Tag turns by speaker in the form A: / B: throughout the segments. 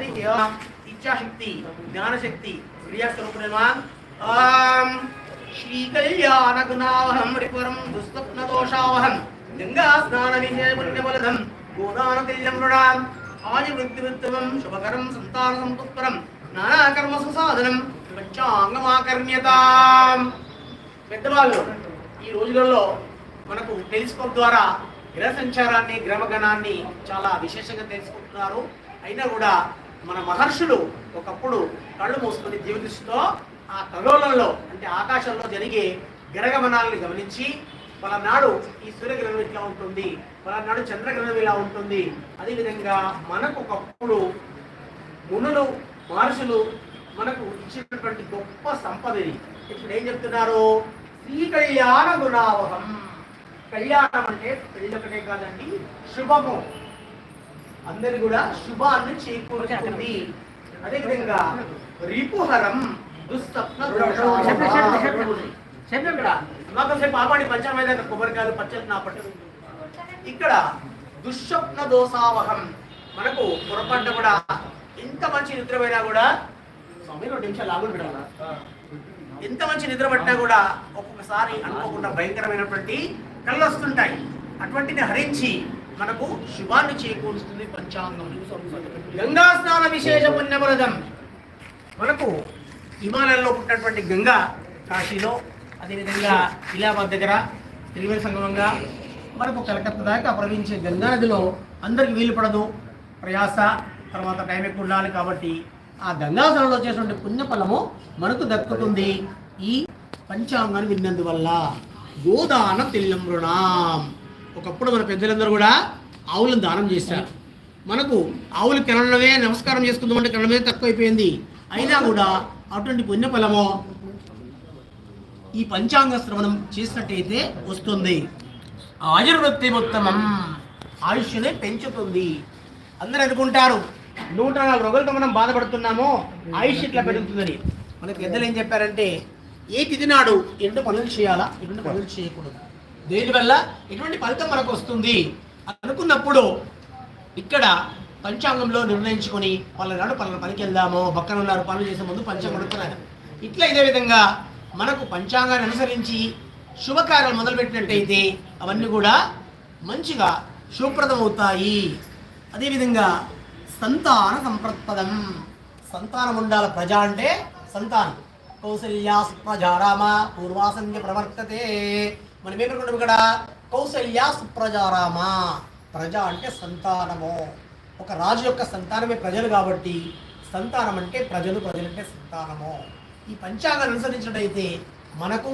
A: హరి ఓం ఇచ్ఛాశక్తి జ్ఞానశక్తి క్రియాస్వరూపిణమాన్ ఓం శ్రీ కళ్యాణ గుణావహం రిపురం దుస్వప్న దోషావహం గంగా స్నాన విజయ పుణ్యబలధం గోదాన తిల్యం మృడాం ఆది వృత్తి వృత్తివం శుభకరం సంతాన సంపుత్పరం నానాకర్మ సుసాధనం పంచాంగమాకర్ణ్యతాం పెద్దవాళ్ళు ఈ రోజులలో మనకు టెలిస్కోప్ ద్వారా గ్రహ సంచారాన్ని గ్రహగణాన్ని చాలా విశేషంగా తెలుసుకుంటున్నారు. అయినా కూడా మన మహర్షులు ఒకప్పుడు కళ్ళు మూసుకొని జీవదృష్టితో ఆ ఖగోళంలో అంటే ఆకాశంలో జరిగే గ్రహగమనాలను గమనించి పలనాడు ఈ సూర్యగ్రహణం ఇట్లా ఉంటుంది పలనాడు చంద్రగ్రహణం ఇలా ఉంటుంది. అదేవిధంగా మనకు ఒకప్పుడు మునులు మహర్షులు మనకు ఇచ్చినటువంటి గొప్ప సంపదని ఇప్పుడు ఏం చెప్తున్నారు? శ్రీ కళ్యాణ గుణావహం. కళ్యాణం అంటే పెళ్ళి ఒకటే కాదండి శుభము. అందరి కూడా శుభాన్ని చేకూరుతుంది అదేవిధంగా రిపుహరం దుస్సప్న మాకోసేపు ఆపాడి పంచమైన కొబ్బరికాయలు పచ్చడి నా పట్టు ఇక్కడ దుశ్శప్న దోషావహం మనకు పొరపాటున కూడా ఎంత మంచి నిద్ర పోయినా కూడా స్వామి రెండు నిమిషాలు పెట్టాలా ఎంత మంచి నిద్ర పట్టినా కూడా ఒక్కొక్కసారి అనుకోకుండా భయంకరమైనటువంటి కళ్ళు వస్తుంటాయి అటువంటిని హరించి మనకు శుభాన్ని చేకూరుస్తుంది పంచాంగం. గంగా స్నాన విశేష పుణ్యమరదం మనకు హిమాలయంలో పుట్టినటువంటి గంగా కాశీలో అదేవిధంగా ఇలాబాద్ దగ్గర త్రివేణి సంగమంగా మనకు కలకత్తా దాకా ప్రవహించే గంగా నదిలో అందరికి వీలు పడదు. ప్రయాస తర్వాత టైం ఎక్కువ ఉండాలి కాబట్టి ఆ గంగాసనంలో చేసినటువంటి పుణ్యఫలము మనకు దక్కుతుంది. ఈ పంచాంగాన్ని విన్నందువల్ల గోదాన తిల్లం రుణాం ఒకప్పుడు మన పెద్దలందరూ కూడా ఆవులను దానం చేశారు. మనకు ఆవులు కిరణమే నమస్కారం చేసుకుందామంటే కిరణమే తక్కువైపోయింది. అయినా కూడా అటువంటి పుణ్యఫలము ఈ పంచాంగ శ్రవణం చేసినట్టయితే వస్తుంది. ఆయుర్వృత్తి ఉత్తమం ఆయుష్ని పెంచుతుంది. అందరూ అనుకుంటారు నూట నాలుగు రోజులతో మనం బాధపడుతున్నామో ఆయుష్ ఇట్లా పెరుగుతుందని. మనకి పెద్దలు ఏం చెప్పారంటే ఏ తిథి నాడు ఎటువంటి పనులు చేయాలా? ఎటువంటి పనులు చేయకూడదు. దేనివల్ల ఎటువంటి ఫలితం మనకు వస్తుంది? అనుకున్నప్పుడు ఇక్కడ పంచాంగంలో నిర్ణయించుకొని వాళ్ళ నాడు పలానా పనికి వెళ్దాము పక్కన ఉన్నారు పనులు చేసే ముందు పంచాంగం అడుగుతున్నారు ఇట్లా ఇదే విధంగా మనకు పంచాంగాన్ని అనుసరించి శుభకార్యాలు మొదలుపెట్టినట్టయితే అవన్నీ కూడా మంచిగా శుభప్రదమవుతాయి. అదేవిధంగా సంతాన సంప్రత్పదం సంతానం ఉండాల ప్రజ అంటే సంతానం. కౌసల్యా ప్రజారామ పూర్వాసంఖ్య ప్రవర్తతే. మనం ఏమనుకుంటాం ఇక్కడ కౌసల్యా సుప్రజారామ. ప్రజ అంటే సంతానము. ఒక రాజు యొక్క సంతానమే ప్రజలు కాబట్టి సంతానం అంటే ప్రజలు ప్రజలు అంటే సంతానము. ఈ పంచాంగాన్ని అనుసరించినట్టయితే మనకు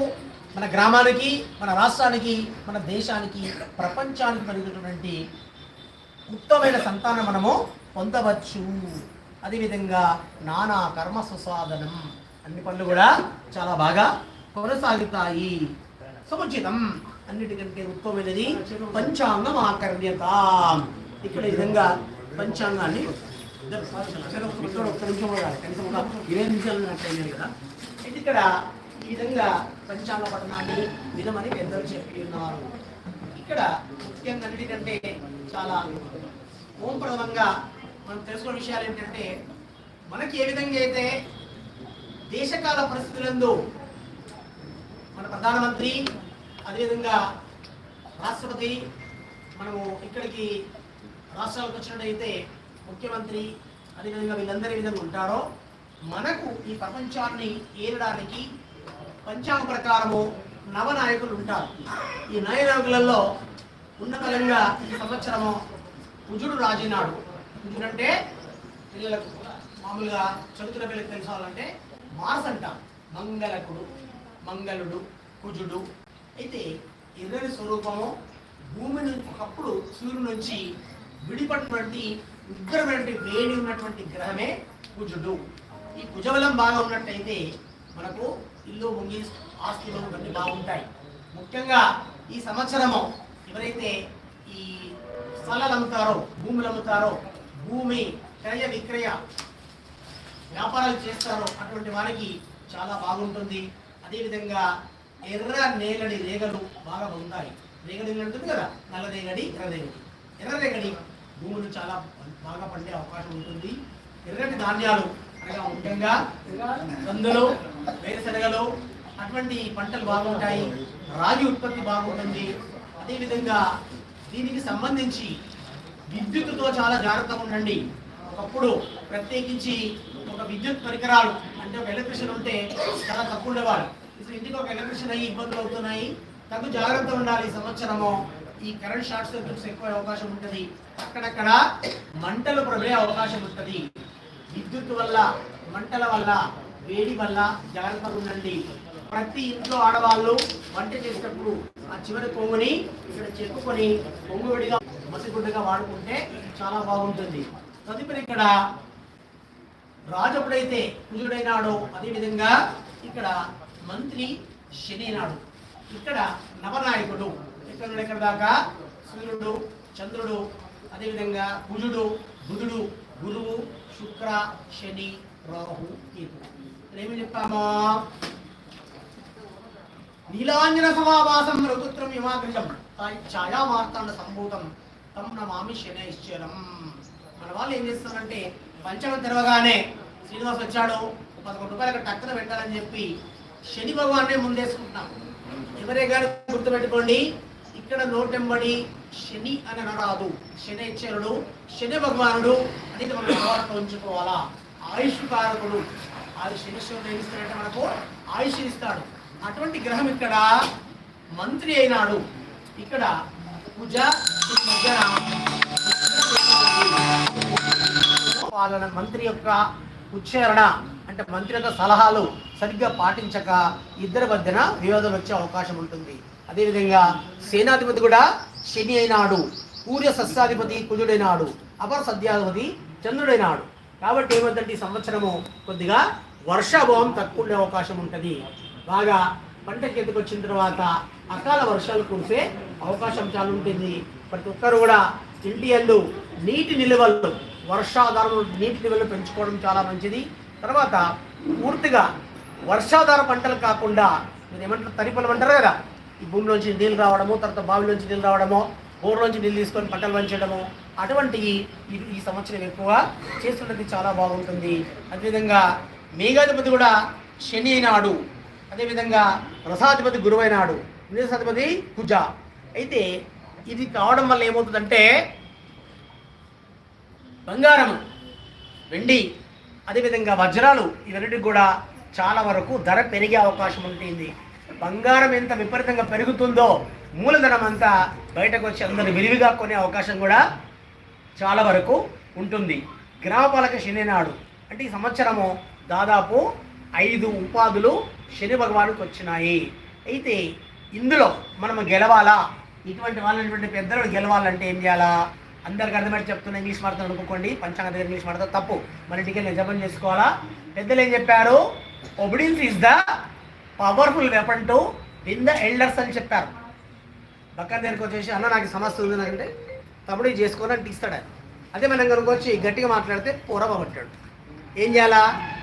A: మన గ్రామానికి మన రాష్ట్రానికి మన దేశానికి ప్రపంచానికి కలిగినటువంటి ఉత్తమైన సంతానం మనము పొందవచ్చు. అదేవిధంగా నానా కర్మ సుసాధనం అన్ని పనులు కూడా చాలా బాగా కొనసాగుతాయి. సముచితం. అన్నిటికంటే ఉత్తమమైనది పంచాంగం ఆకర్ణ్యత. ఇక్కడ ఈ విధంగా పంచాంగాన్ని ఒక్క నిమిషం కూడా కనీసం ఒక ఇరవై నిమిషాలు నాకు లేదు కదా. అయితే ఇక్కడ ఈ విధంగా పంచాంగ పఠనాన్ని వినమని పెద్దలు చెప్పి ఉన్నారు. ఇక్కడ ముఖ్యంగా అన్నిటికంటే చాలా ఓంప్రదంగా మనం తెలుసుకున్న విషయాలు ఏంటంటే మనకి ఏ విధంగా అయితే దేశకాల పరిస్థితులందు మన ప్రధానమంత్రి అదేవిధంగా రాష్ట్రపతి మనము ఇక్కడికి రాష్ట్రాలకు వచ్చినట్టయితే ముఖ్యమంత్రి అదేవిధంగా వీళ్ళందరూ విధంగా ఉంటారో మనకు ఈ ప్రపంచాన్ని ఏలడానికి పంచాంగ ప్రకారము నవనాయకులు ఉంటారు. ఈ నవనాయకులలో ఉన్నతంగా ఈ సంవత్సరము కుజుడు రాజీనాడు. కుజుడు అంటే పిల్లలకు మామూలుగా చదువుతున్న పిల్లలకు తెలుసుకోవాలంటే మాస్ అంటాం మంగళకుడు మంగళుడు కుజుడు అయితే ఎర్రని స్వరూపము భూమి నుంచి ఒకప్పుడు సూర్యుడి నుంచి విడిపడినటువంటి ఉగ్రమైనటువంటి వేడి ఉన్నటువంటి గ్రహమే కుజుడు ఈ కుజబలం బాగా ఉన్నట్టయితే మనకు ఇల్లు ముంగి ఆస్తులు ఇవన్నీ బాగుంటాయి. ముఖ్యంగా ఈ సంవత్సరము ఎవరైతే ఈ స్థలాలు అమ్ముతారో భూములు అమ్ముతారో భూమి క్రయ విక్రయ వ్యాపారాలు చేస్తారో అటువంటి వారికి చాలా బాగుంటుంది. అదేవిధంగా ఎర్ర నేలడి రేగలు బాగా ఉంటాయి రేగడి ఉంటుంది కదా? నల్ల రేగడి ఎర్ర రేగడి. ఎర్ర రేగడి భూములు చాలా బాగా పండే అవకాశం ఉంటుంది. ఎర్రటి ధాన్యాలు అనగా ముఖ్యంగా కందులు వేరుశనగలు అటువంటి పంటలు బాగుంటాయి. రాగి ఉత్పత్తి బాగుంటుంది. అదేవిధంగా దీనికి సంబంధించి విద్యుత్తుతో చాలా జాగ్రత్తగా ఉండండి. ఒకప్పుడు ప్రత్యేకించి ఒక విద్యుత్ పరికరాలు అంటే ఒక ఎలక్ట్రిషియన్ ఉంటే చాలా తక్కువ ఉండేవారు ఎందుకు ఒక ఎలక్ట్రిషన్ అయ్యి ఇబ్బందులు అవుతున్నాయి? తగు జాగ్రత్త ఉండాలి సంవత్సరము. ఈ కరెంట్ షార్ట్ సర్క్యూట్స్ ఎక్కువ అవకాశం ఉంటుంది. అక్కడక్కడ మంటలు ప్రబలే అవకాశం ఉంటుంది. విద్యుత్ వల్ల మంటల వల్ల వేడి వల్ల జాగ్రత్తగా ఉండండి. ప్రతి ఇంట్లో ఆడవాళ్ళు వంట చేసేటప్పుడు ఆ చివరి కొంగుని ఇక్కడ చెక్కుకొని కొంగు విడిగా మసిగుడ్డగా వాడుకుంటే చాలా బాగుంటుంది. తదుపరి ఇక్కడ రాజు ఎప్పుడైతే కుజుడైనాడో అదేవిధంగా ఇక్కడ మంత్రి శని నాడు ఇక్కడ నవనాయకుడు. ఇక్కడ ఎక్కడ దాకా? సూర్యుడు చంద్రుడు అదేవిధంగా కుజుడు బుధుడు గురువు శుక్ర శని రాహు కేతు. ఏమి చెప్పామా నీలాంజన సమావాసం రఘుత్రం హిమాగ్రజం. ఛాయామార్తాండ సంభూతం. తం నమామి శనైశ్చరం. మన వాళ్ళు ఏం చేస్తారంటే పంచమం తెరవగానే శ్రీనివాస్ వచ్చాడు. పదకొండు రూపాయలు టక్కన పెట్టాలని చెప్పి శని భగవాన్నే ముందేసుకుంటున్నాం. ఎవరే కానీ గుర్తుపెట్టుకోండి ఇక్కడ నోటెంబడి శని అని అనరాదు. శనిశ్చరుడు శని భగవానుడు అనేది మనం అలవాటులో ఉంచుకోవాలా? ఆయుష్ కారకుడు ఆయుష్ శనిశ్వరుడు ఏం ఇస్తాడంటే మనకు ఆయుష్ ఇస్తాడు. అటువంటి గ్రహం ఇక్కడ మంత్రి అయినాడు. ఇక్కడ పూజ పాలన మంత్రి యొక్క ఉచ్చారణ. అంటే మంత్రి యొక్క సలహాలు సరిగ్గా పాటించక ఇద్దరి మధ్యన వివాదం వచ్చే అవకాశం ఉంటుంది. అదేవిధంగా సేనాధిపతి కూడా శని అయినాడు. సూర్య సస్యాధిపతి కుజుడైనాడు. అపర సద్యాధిపతి చంద్రుడైనాడు. కాబట్టి ఏమంటే ఈ సంవత్సరము కొద్దిగా వర్షాభావం తక్కువ ఉండే అవకాశం ఉంటుంది. బాగా పంట చేతికి వచ్చిన తర్వాత అకాల వర్షాలు కురిసే అవకాశం చాలా ఉంటుంది. ప్రతి ఒక్కరు కూడా ఇండియన్లు నీటి నిల్వలు వర్షాధారములు నీటి నిల్వలు పెంచుకోవడం చాలా మంచిది. తర్వాత పూర్తిగా వర్షాధార పంటలు కాకుండా మీరు ఏమంటారు తరి పొలం అంటారు కదా ఈ భూమిలోంచి నీళ్ళు రావడము తర్వాత బావిలోంచి నీళ్ళు రావడము బోర్లోంచి నీళ్ళు తీసుకొని పంటలు పంచడము అటువంటి ఈ ఈ సంవత్సరం ఎక్కువ చేస్తున్నది చాలా బాగుంటుంది. అదేవిధంగా మేఘాధిపతి కూడా శని అయినాడు. అదేవిధంగా రసాధిపతి గురువైనాడు నిరసాధిపతి కుజ. అయితే ఇది కావడం వల్ల ఏమవుతుందంటే బంగారం వెండి అదేవిధంగా వజ్రాలు ఇవన్నిటికి కూడా చాలా వరకు ధర పెరిగే అవకాశం ఉంటుంది. బంగారం ఎంత విపరీతంగా పెరుగుతుందో మూలధనం అంతా బయటకు వచ్చి అందరు విరివిగా కొనే అవకాశం కూడా చాలా వరకు ఉంటుంది. గ్రామపాలక శని నాడు అంటే ఈ సంవత్సరము దాదాపు ఐదు ఉపాధులు శని భగవానుకి వచ్చినాయి. అయితే ఇందులో మనం గెలవాలా? ఇటువంటి వాళ్ళటువంటి పెద్దలు గెలవాలంటే ఏం చేయాలా? అందరికి అర్థమయ్యి చెప్తున్న ఇంగ్లీష్ మాట్లాడు అనుకోండి పంచాంగ దగ్గర ఇంగ్లీష్ మాట్లాడతా తప్పు. మన ఇంటికి వెళ్ళి జపం చేసుకోవాలా? పెద్దలు ఏం చెప్పారు? Obedience is the powerful weapon to win the elders అని చెప్పారు. పక్కన దగ్గరికి వచ్చేసి అన్న నాకు సమస్య ఉంది నాకంటే. తమ్ముడు ఇది చేసుకొని అంటే ఇస్తాడు అదే మనం కనుక వచ్చి గట్టిగా మాట్లాడితే పొరపబట్టాడు ఏం చేయాలా?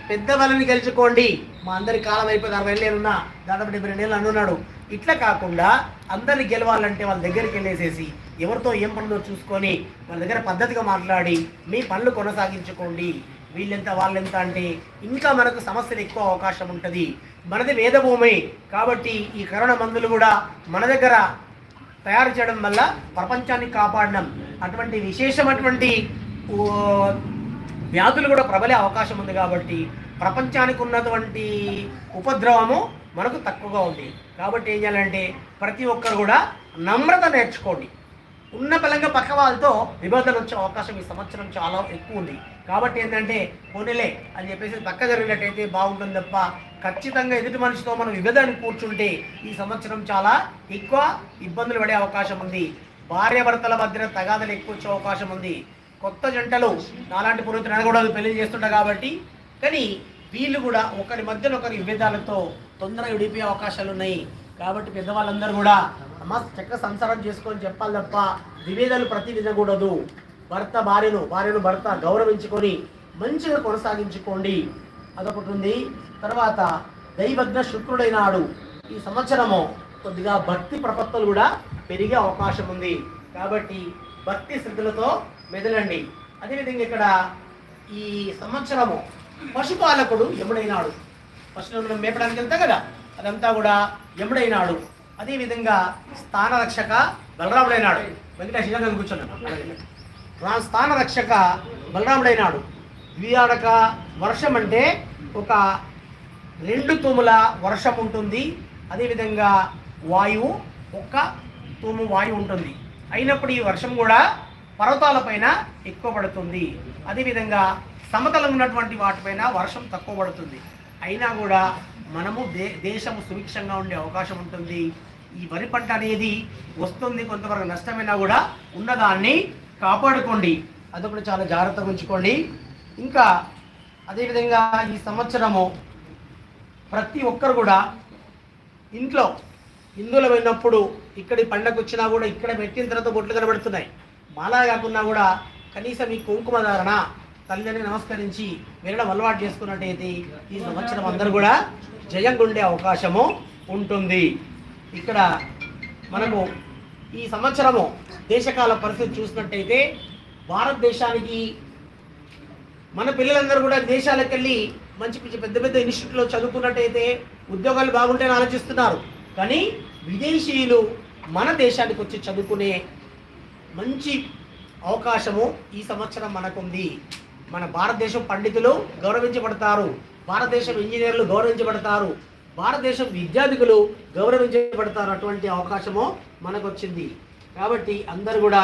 A: పెద్ద వాళ్ళని గెలుచుకోండి. మా అందరి కాలం అయిపోయింది అరవై ఏళ్ళు ఉన్నా దాదాపు డెబ్బై రెండు ఏళ్ళు అనున్నాడు ఇట్లా కాకుండా అందరిని గెలవాలంటే వాళ్ళ దగ్గరికి వెళ్ళేసేసి ఎవరితో ఏం పనులు చూసుకొని వాళ్ళ దగ్గర పద్ధతిగా మాట్లాడి మీ పనులు కొనసాగించుకోండి. వీళ్ళెంత వాళ్ళెంత అంటే ఇంకా మనకు సమస్యలు ఎక్కువ అవకాశం ఉంటుంది. మనది వేదభూమి కాబట్టి ఈ కరోనా మందులు కూడా మన దగ్గర తయారు చేయడం వల్ల ప్రపంచాన్ని కాపాడడం అటువంటి విశేషమైనటువంటి వ్యాధులు కూడా ప్రబలే అవకాశం ఉంది కాబట్టి ప్రపంచానికి ఉన్నటువంటి ఉపద్రవము మనకు తక్కువగా ఉంది. కాబట్టి ఏం చేయాలంటే ప్రతి ఒక్కరు కూడా నమ్రత నేర్చుకోండి. ఉన్న బలంగా పక్క వాళ్ళతో విభేదాలు వచ్చే అవకాశం ఈ సంవత్సరం చాలా ఎక్కువ ఉంది. కాబట్టి ఏంటంటే పోనీలే అని చెప్పేసి పక్క జరిగినట్టయితే బాగుంటుంది తప్ప ఖచ్చితంగా ఎదుటి మనిషితో మనం విభేదాన్ని కూర్చుంటే ఈ సంవత్సరం చాలా ఎక్కువ ఇబ్బందులు పడే అవకాశం ఉంది. భార్యాభర్తల మధ్యన తగాదలు ఎక్కువ వచ్చే అవకాశం ఉంది. కొత్త జంటలు నాలాంటి పురోహితులు అనకూడదు పెళ్ళి చేస్తుంటా కాబట్టి. కానీ వీళ్ళు కూడా ఒకరి మధ్యలో ఒకరి విభేదాలతో తొందరగా విడిపోయే అవకాశాలు ఉన్నాయి. కాబట్టి పెద్దవాళ్ళందరూ కూడా అమ్మ చక్క సంసారం చేసుకొని చెప్పాలి తప్ప విభేదాలు ప్రతి వినకూడదు భర్త భార్యను భార్యను భర్త గౌరవించుకొని మంచిగా కొనసాగించుకోండి. అదొకటి ఉంది. తర్వాత దైవజ్ఞ శుక్రుడైనాడు. ఈ సంవత్సరము కొద్దిగా భక్తి ప్రపత్తులు కూడా పెరిగే అవకాశం ఉంది. కాబట్టి భక్తి శ్రద్ధలతో మెదలండి. అదేవిధంగా ఇక్కడ ఈ సంవత్సరము పశుపాలకుడు యముడైనాడు. పశువులను మేపడానికి వెళ్తా కదా? అదంతా కూడా యముడైనాడు. అదేవిధంగా స్థాన రక్షక బలరాముడైనాడు. వెంకటేశ్వర కూర్చున్నాడు స్థానరక్షక స్థాన రక్షక బలరాముడైనాడు. ద్వియాడక వర్షం అంటే ఒక రెండు తూముల వర్షం ఉంటుంది. అదేవిధంగా వాయువు ఒక్క తూము వాయువు ఉంటుంది. అయినప్పుడు ఈ వర్షం కూడా పర్వతాలపైన ఎక్కువ పడుతుంది. అదేవిధంగా సమతలం ఉన్నటువంటి వాటిపైన వర్షం తక్కువ పడుతుంది. అయినా కూడా మనము దే దేశము సుభిక్షంగా ఉండే అవకాశం ఉంటుంది. ఈ వరి పంట అనేది వస్తుంది కొంతవరకు నష్టమైనా కూడా ఉన్నదాన్ని కాపాడుకోండి. అది కూడా చాలా జాగ్రత్తగా ఉంచుకోండి. ఇంకా అదేవిధంగా ఈ సంవత్సరము ప్రతి ఒక్కరు కూడా ఇంట్లో హిందువులు పోయినప్పుడు ఇక్కడి పండగ వచ్చినా కూడా ఇక్కడ పెట్టిన తర్వాత బొట్లు కనబడుతున్నాయి. మాలా కాకుండా కూడా కనీసం ఈ కుంకుమ ధారణ తల్లిని నమస్కరించి వెళ్ళడం అలవాటు చేసుకున్నట్టయితే ఈ సంవత్సరం అందరూ కూడా జయంగా ఉండే అవకాశము ఉంటుంది. ఇక్కడ మనము ఈ సంవత్సరము దేశకాల పరిస్థితి చూసినట్టయితే భారతదేశానికి మన పిల్లలందరూ కూడా దేశాలకు వెళ్ళి మంచి మంచి పెద్ద పెద్ద ఇన్స్టిట్యూట్లో చదువుకున్నట్టయితే ఉద్యోగాలు బాగుంటాయని ఆలోచిస్తున్నారు. కానీ విదేశీయులు మన దేశానికి వచ్చి చదువుకునే మంచి అవకాశము ఈ సంవత్సరం మనకుంది. మన భారతదేశం పండితులు గౌరవించబడతారు. భారతదేశం ఇంజనీర్లు గౌరవించబడతారు. భారతదేశం విద్యార్థికులు గౌరవించబడతారు అటువంటి అవకాశము మనకు వచ్చింది కాబట్టి అందరూ కూడా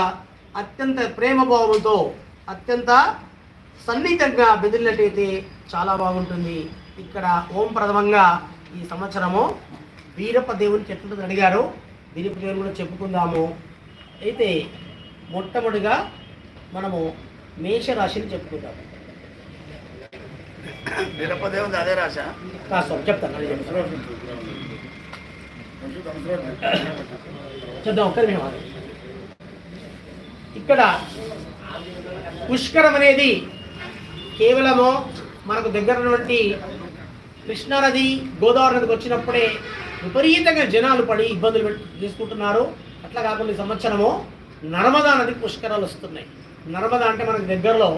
A: అత్యంత ప్రేమభావంతో అత్యంత సన్నిహితంగా బెదిరినట్టయితే చాలా బాగుంటుంది. ఇక్కడ ఓం ప్రథమంగా ఈ సంవత్సరము వీరప్ప దేవునికి ఎట్లుంటుంది అడిగారు. వీరప్ప దేవుని కూడా చెప్పుకుందాము. అయితే మొట్టమొదటిగా మనము మేషరాశిని చెప్పుకుందాం
B: వీరప్పదేవుంది అదే రాశ
A: కాస్త చెప్తాను అది చెప్తాను. చూద్దాం ఒక్క నిమిషం ఆగండి. ఇక్కడ పుష్కరం అనేది కేవలము మనకు దగ్గర ఉన్నటువంటి కృష్ణానది గోదావరి నదికి వచ్చినప్పుడే విపరీతంగా జనాలు పడి ఇబ్బందులు చేసుకుంటున్నారు అట్లా కాకుండా ఈ సంవత్సరము నర్మదా నది పుష్కరాలు వస్తున్నాయి నర్మద అంటే మనకు దగ్గరలో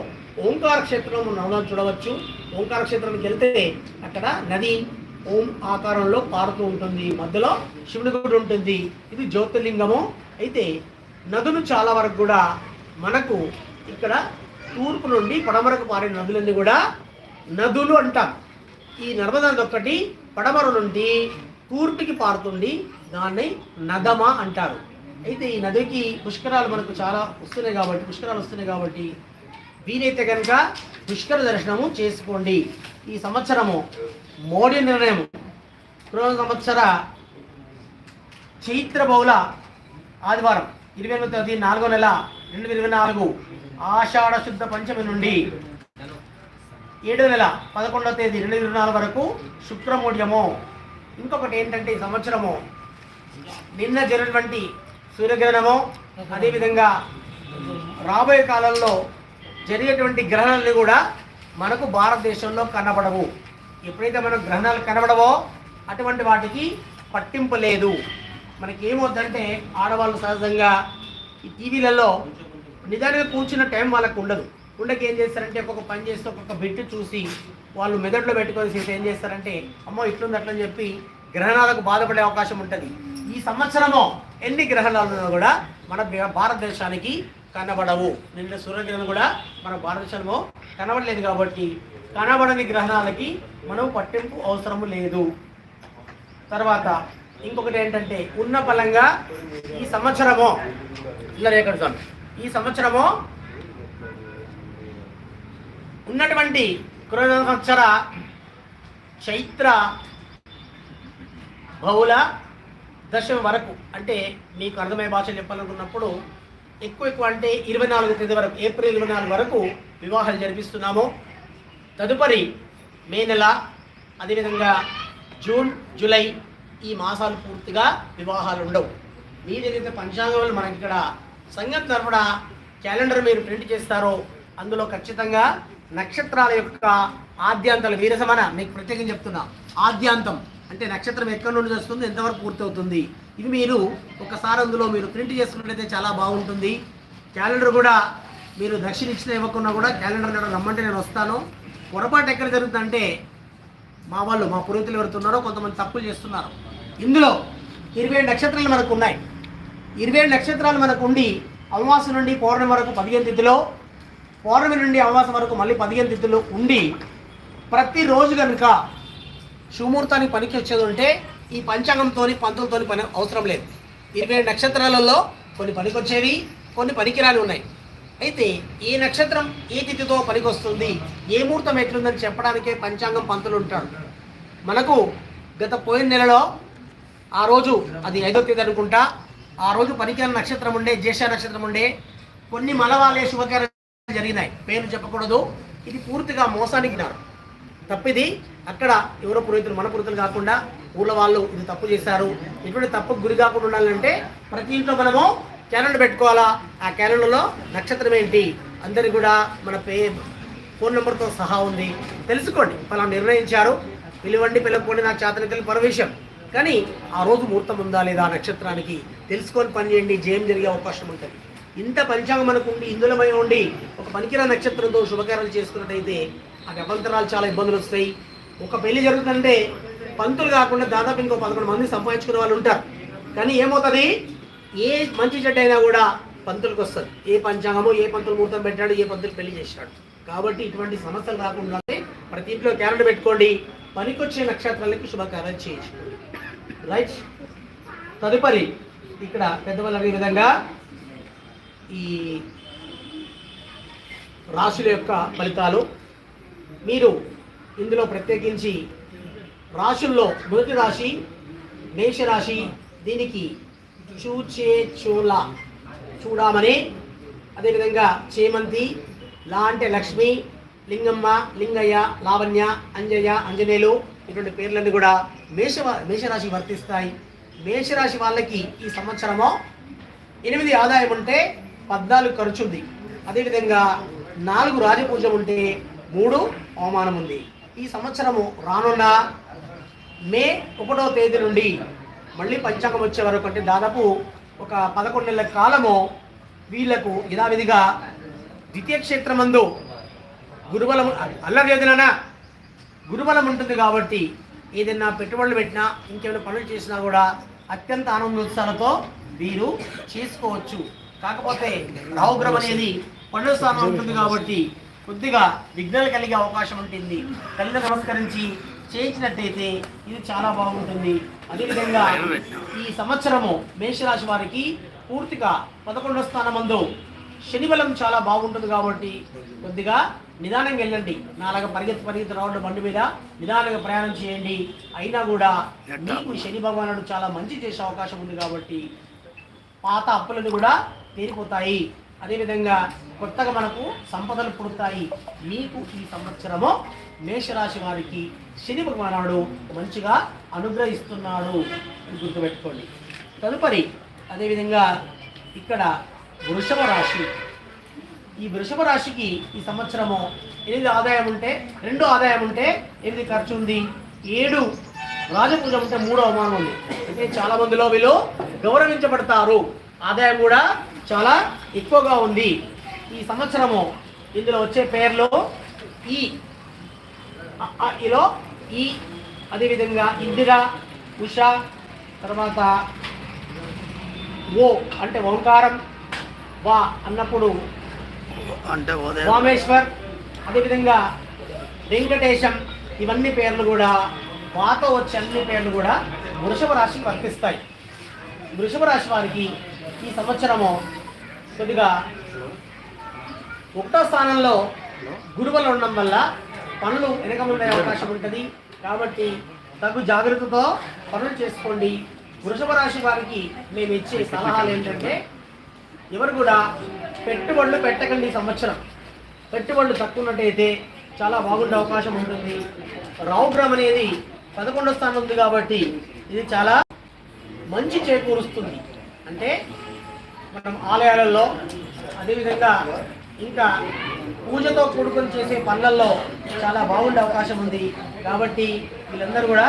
A: ఓంకార క్షేత్రం నర్మదా చూడవచ్చు. ఓంకార క్షేత్రానికి వెళ్తే అక్కడ నది ఓం ఆకారంలో పారుతూ ఉంటుంది. మధ్యలో శివుడి గుడి ఉంటుంది. ఇది జ్యోతిర్లింగము. అయితే నదులు చాలా వరకు కూడా మనకు ఇక్కడ తూర్పు నుండి పడమరకు పారే నదులన్నీ కూడా నదులు అంటాం. ఈ నర్మదా నది ఒక్కటి పడమర నుండి తూర్పుకి పారుతుంది. దాన్ని నదమ అంటారు. అయితే ఈ నదికి పుష్కరాలు మనకు చాలా వస్తున్నాయి కాబట్టి పుష్కరాలు వస్తున్నాయి కాబట్టి వీలైతే కనుక పుష్కర దర్శనము చేసుకోండి. ఈ సంవత్సరము మోడీ నిర్ణయం. రెండు సంవత్సర చైత్ర బహుళ ఆదివారం ఇరవై ఎనిమిది తేదీ నాలుగో నెల రెండు వేల ఇరవై నాలుగు ఆషాఢ శుద్ధ పంచమి నుండి ఏడో నెల పదకొండవ తేదీ రెండు ఇరవై నాలుగు వరకు శుక్రమూఢ్యము ఇంకొకటి ఏంటంటే ఈ సంవత్సరము నిన్న జరిగినటువంటి సూర్యగ్రహణము అదేవిధంగా రాబోయే కాలంలో జరిగేటువంటి గ్రహణాలు కూడా మనకు భారతదేశంలో కనబడవు. ఎప్పుడైతే మనకు గ్రహణాలు కనబడవో అటువంటి వాటికి పట్టింపు లేదు. మనకి ఏమవుతుందంటే ఆడవాళ్ళు సహజంగా ఈ టీవీలలో నిజానికి కూర్చున్న టైం వాళ్ళకు ఉండదు. ఉండకి ఏం చేస్తారంటే ఒక్కొక్క పని చేస్తే ఒక్కొక్క బిట్ చూసి వాళ్ళు మెదడులో పెట్టుకొని చేసి ఏం చేస్తారంటే అమ్మో ఇట్లుంది అట్లని చెప్పి గ్రహణాలకు బాధపడే అవకాశం ఉంటుంది. ఈ సంవత్సరము ఎన్ని గ్రహణాలు కూడా మన భారతదేశానికి కనబడవు. నిన్న సూర్యగ్రహణం కూడా మన భారతదేశంలో కనబడలేదు కాబట్టి కనబడని గ్రహణాలకి మనం పట్టింపు అవసరము లేదు. తర్వాత ఇంకొకటి ఏంటంటే ఉన్న బలంగా ఈ సంవత్సరము ఇలా రేఖ ఈ సంవత్సరము ఉన్నటువంటి క్రోధ సంవత్సర చైత్ర బహుళ దశమ వరకు అంటే మీకు అర్థమయ్యే భాష చెప్పాలనుకున్నప్పుడు ఎక్కువ ఎక్కువ అంటే ఇరవై నాలుగు తేదీ వరకు ఏప్రిల్ ఇరవై నాలుగు వరకు వివాహాలు జరిపిస్తున్నాము. తదుపరి మే నెల అదేవిధంగా జూన్ జూలై ఈ మాసాలు పూర్తిగా వివాహాలు ఉండవు. మీరు ఏదైతే పంచాంగంలో మనకి ఇక్కడ సంగతి తరఫున క్యాలెండర్ మీరు ప్రింట్ చేస్తారో అందులో ఖచ్చితంగా నక్షత్రాల యొక్క ఆద్యాంతాలు వీరసమన మీకు ప్రత్యేకం చెప్తున్నా ఆద్యాంతం. అంటే నక్షత్రం ఎక్కడి నుండి వస్తుంది ఎంతవరకు పూర్తవుతుంది? ఇది మీరు ఒకసారి అందులో మీరు ప్రింట్ చేసుకున్నట్లయితే చాలా బాగుంటుంది. క్యాలెండర్ కూడా మీరు దక్షిణ ఇచ్చిన ఇవ్వకుండా కూడా క్యాలెండర్ నేను రమ్మంటే నేను వస్తాను. పొరపాటు ఎక్కడ జరుగుతుందంటే మా వాళ్ళు మా పురోహితులు ఎవరుతున్నారో కొంతమంది తప్పులు చేస్తున్నారు. ఇందులో ఇరవై ఏడు నక్షత్రాలు మనకు ఉన్నాయి. ఇరవై ఏడు నక్షత్రాలు మనకు ఉండి అమావాస్య నుండి పౌర్ణమి వరకు పదిహేను తిథిలో పౌర్ణమి నుండి అమావాస్య వరకు మళ్ళీ పదిహేను తిథులు ఉండి ప్రతిరోజు కనుక శుభముహూర్తానికి పనికి వచ్చేది ఉంటే ఈ పంచాంగంతో పంతులతో పని అవసరం లేదు. ఇరవై నక్షత్రాలలో కొన్ని పనికొచ్చేవి కొన్ని పనికిరాని ఉన్నాయి. అయితే ఏ నక్షత్రం ఏ తిథితో పనికొస్తుంది ఏ ముహూర్తం ఎట్లుందని చెప్పడానికే పంచాంగం పంతులు ఉంటాడు మనకు గత పోయిన నెలలో ఆ రోజు అది ఐదో తేదీ అనుకుంటా ఆ రోజు పనికిరాని నక్షత్రం ఉండే జ్యేష్ఠ నక్షత్రం ఉండే కొన్ని మలవాలే శుభకార్యాలు జరిగినాయి. పేరు చెప్పకూడదు. ఇది పూర్తిగా మోసానికి నారు తప్పిది. అక్కడ ఎవరో పురోహితులు మన పురోహితులు కాకుండా ఊళ్ళో వాళ్ళు ఇది తప్పు చేశారు. ఇటువంటి తప్పుకు గురి కాకుండా ఉండాలంటే ప్రతి ఇంట్లో మనము క్యాలెండర్ పెట్టుకోవాలా? ఆ క్యాలెండర్లో నక్షత్రం ఏంటి? అందరి కూడా మన పే ఫోన్ నెంబర్తో సహా ఉంది. తెలుసుకోండి. ఫలా నిర్ణయించారు. పిలవండి పిలవకపోండి నాకు చేతనకెళ్ళి పరవేశం కానీ ఆ రోజు ముహూర్తం ఉందా లేదా ఆ నక్షత్రానికి తెలుసుకొని పని చేయండి. జయం జరిగే అవకాశం ఉంటుంది. ఇంత పంచాంగం మనకు ఉండి ఇందులమై ఉండి ఒక పనికిరా నక్షత్రంతో శుభకార్యాలు చేసుకున్నట్టయితే ఆ అభ్యంతరాలు చాలా ఇబ్బందులు వస్తాయి. ఒక పెళ్ళి జరుగుతుందంటే పంతులు కాకుండా దాదాపు ఇంకో పదకొండు మంది సంపాదించుకునే వాళ్ళు ఉంటారు. కానీ ఏమవుతుంది? ఏ మంచి చెడ్డ అయినా కూడా పంతులకు వస్తుంది. ఏ పంచాంగము ఏ పంతులు ముహూర్తం పెట్టాడు ఏ పంతులు పెళ్ళి చేశాడు కాబట్టి ఇటువంటి సమస్యలు రాకుండా ప్రతి ఇంట్లో క్యాలెండర్ పెట్టుకోండి. పనికొచ్చే నక్షత్రాలకు శుభకార్యం చేయించుకోండి. రైట్ తదుపరి ఇక్కడ పెద్దవాళ్ళు అడిగే విధంగా ఈ రాశుల యొక్క ఫలితాలు మీరు ఇందులో ప్రత్యేకించి రాశుల్లో మొదటి రాశి మేషరాశి దీనికి చూచే చోళ చూడమని అదేవిధంగా చేమంతి లా అంటే లక్ష్మి లింగమ్మ లింగయ్య లావణ్య అంజయ్య అంజనేయులు ఇటువంటి పేర్లన్నీ కూడా మేష మేషరాశి వర్తిస్తాయి. మేషరాశి వాళ్ళకి ఈ సంవత్సరము ఎనిమిది ఆదాయం ఉంటే పద్నాలుగు ఖర్చు ఉంది అదేవిధంగా నాలుగు రాజపూజం ఉంటే మూడు అవమానం ఉంది ఈ సంవత్సరము రానున్న మే ఒకటో తేదీ నుండి మళ్ళీ పంచాంగం వచ్చే వరకు అంటే దాదాపు ఒక పదకొండు నెలల కాలము వీళ్ళకు యథావిధిగా ద్వితీయ క్షేత్రమందు గురుబలం అల్లరి ఏదైనా గురుబలం ఉంటుంది కాబట్టి ఏదైనా పెట్టుబడులు పెట్టినా ఇంకేమైనా పనులు చేసినా కూడా అత్యంత ఆనందోత్సాహాలతో వీరు చేసుకోవచ్చు. కాకపోతే రావుగ్రహం అనేది పన్నెండు స్థానం ఉంటుంది కాబట్టి కొద్దిగా విఘ్నాలు కలిగే అవకాశం ఉంటుంది. తల్లిని నమస్కరించి చేయించినట్టయితే ఇది చాలా బాగుంటుంది. అదేవిధంగా ఈ సంవత్సరము మేషరాశి వారికి పూర్తిగా పదకొండవ స్థానమందు శని బలం చాలా బాగుంటుంది కాబట్టి కొద్దిగా నిదానంగా వెళ్ళండి. నాలుగు పరిగెత్తి పరిగెత్తి రావడం బండి మీద నిదానంగా ప్రయాణం చేయండి. అయినా కూడా మీకు శని భగవానుడు చాలా మంచి చేసే అవకాశం ఉంది కాబట్టి పాత అప్పులను కూడా తీరిపోతాయి అదేవిధంగా కొత్తగా మనకు సంపదలు పుడతాయి. మీకు ఈ సంవత్సరము మేషరాశి వారికి శని భగవానుడు మంచిగా అనుగ్రహిస్తున్నాడు అని గుర్తుపెట్టుకోండి. తదుపరి అదేవిధంగా ఇక్కడ వృషభ రాశి. ఈ వృషభ రాశికి ఈ సంవత్సరము ఎనిమిది ఆదాయం ఉంటే రెండు ఆదాయం ఉంటే ఎనిమిది ఖర్చు ఉంది. ఏడు రాజపూజ ఉంటే మూడో అవమానం ఉంది. అంటే చాలా మందిలో వీళ్ళు గౌరవించబడతారు. ఆదాయం కూడా చాలా ఎక్కువగా ఉంది. ఈ సంవత్సరము ఇందులో వచ్చే పేర్లు ఈ ఇలో ఈ అదేవిధంగా ఇందిర ఉష తర్వాత ఓ అంటే ఓంకారం వా అన్నప్పుడు
B: అంటే ఉదయం
A: రామేశ్వర్ అదేవిధంగా వెంకటేశం ఇవన్నీ పేర్లు కూడా వాతో వచ్చే అన్ని పేర్లు కూడా వృషభ రాశికి వర్తిస్తాయి. వృషభ రాశి వారికి ఈ సంవత్సరము కొద్దిగా ఒకటో స్థానంలో గురువులు ఉండడం వల్ల పనులు వెనకముందే అవకాశం ఉంటుంది. కాబట్టి తగు జాగ్రత్తతో పనులు చేసుకోండి. వృషభ రాశి వారికి మేము ఇచ్చే సలహాలు ఏంటంటే ఎవరు కూడా పెట్టుబడులు పెట్టకండి ఈ సంవత్సరం. పెట్టుబడులు తక్కువ ఉన్నట్టయితే చాలా బాగుండే అవకాశం ఉంటుంది. రావుగ్రహం అనేది పదకొండో స్థానం ఉంది కాబట్టి ఇది చాలా మంచి చేకూరుస్తుంది. అంటే మనం ఆలయాలలో అదేవిధంగా ఇంకా పూజతో కూడుకొని చేసే పనులలో చాలా బాగుండే అవకాశం ఉంది. కాబట్టి వీళ్ళందరూ కూడా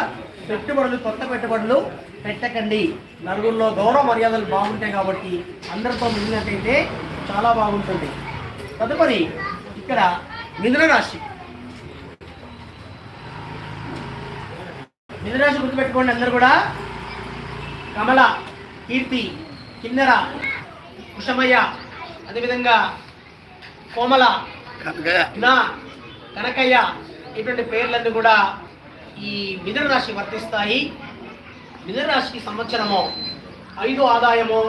A: పెట్టుబడులు కొత్త పెట్టుబడులు పెట్టకండి. నలుగురిలో గౌరవ మర్యాదలు బాగుంటాయి కాబట్టి అందరితో మిగిలినట్టయితే చాలా బాగుంటుంది. తదుపరి ఇక్కడ మిథున రాశి. మిథున రాశి గుర్తుపెట్టుకోండి అందరు కూడా. కమల కీర్తి కిన్నెర కుషమయ్య అదేవిధంగా కోమల నా కనకయ్య ఇటువంటి పేర్లన్నీ కూడా ఈ మిథున రాశి వర్తిస్తాయి. మిథున రాశికి సంవత్సరము ఐదు ఆదాయము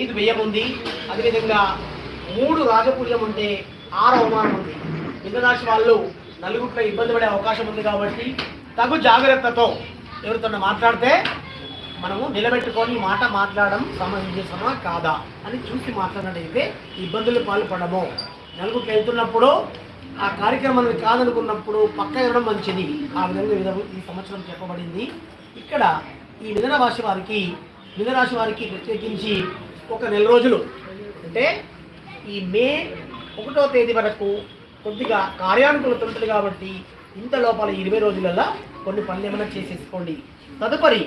A: ఐదు వ్యయం ఉంది అదేవిధంగా మూడు రాజపూజ్యం ఉంటే ఆరు అవమానం ఉంది. మిథున రాశి వాళ్ళు నలుగురిలో ఇబ్బంది పడే అవకాశం ఉంది కాబట్టి తగు జాగ్రత్తతో ఎవరితో మాట్లాడితే మనము నిలబెట్టుకొని మాట మాట్లాడడం సమంజసమా కాదా అని చూసి మాట్లాడినట్టయితే ఇబ్బందులు పాల్పడము. నలుగురికి వెళ్తున్నప్పుడు ఆ కార్యక్రమం కాదనుకున్నప్పుడు పక్క ఇవ్వడం మంచిది. ఆ విధంగా విధ ఈ సంవత్సరం చెప్పబడింది. ఇక్కడ ఈ మిథున రాశి వారికి మిథున రాశి వారికి ప్రత్యేకించి ఒక నెల రోజులు. అంటే ఈ మే ఒకటో తేదీ వరకు కొద్దిగా కార్యానుకూలత ఉంటుంది కాబట్టి ఇంత లోపల ఇరవై రోజులలో కొన్ని పనులు ఏమైనా చేసేసుకోండి. తదుపరి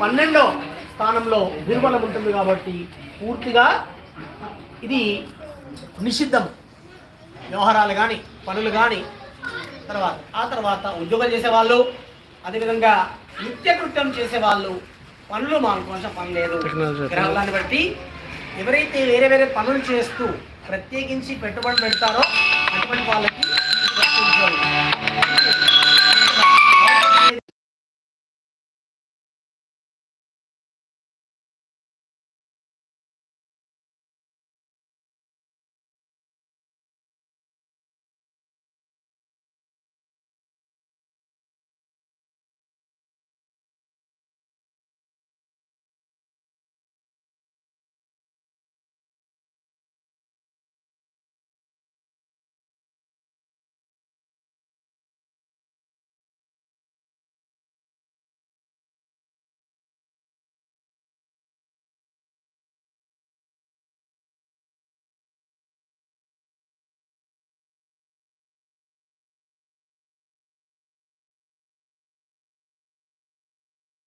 A: పన్నెండో స్థానంలో దుర్బలం ఉంటుంది కాబట్టి పూర్తిగా ఇది నిషిద్ధం. వ్యవహారాలు కానీ పనులు కానీ తర్వాత ఆ తర్వాత ఉద్యోగం చేసేవాళ్ళు అదేవిధంగా నిత్యకృత్యం చేసేవాళ్ళు పనులు మానుకోవాల్సిన పని లేదు. గ్రహాలను బట్టి ఎవరైతే వేరే వేరే పనులు చేస్తూ ప్రత్యేకించి పెట్టుబడి పెడతారో అటువంటి వాళ్ళకి